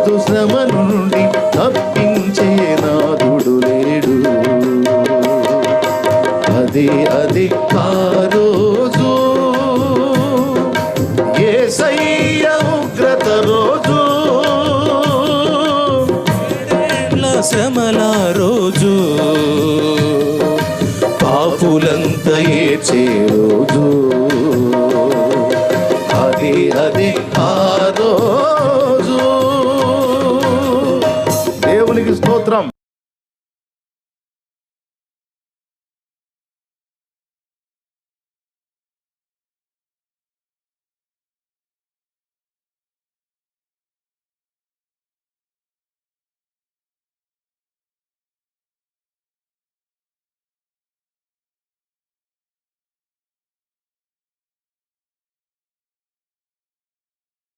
మోతు నుండి తప్పించే నాదుడు లేడు. అదే అదే ఆ ఏ సయ్య ఉగ్రత రోజు. రోజు రోజు. దేవునికి స్తోత్రం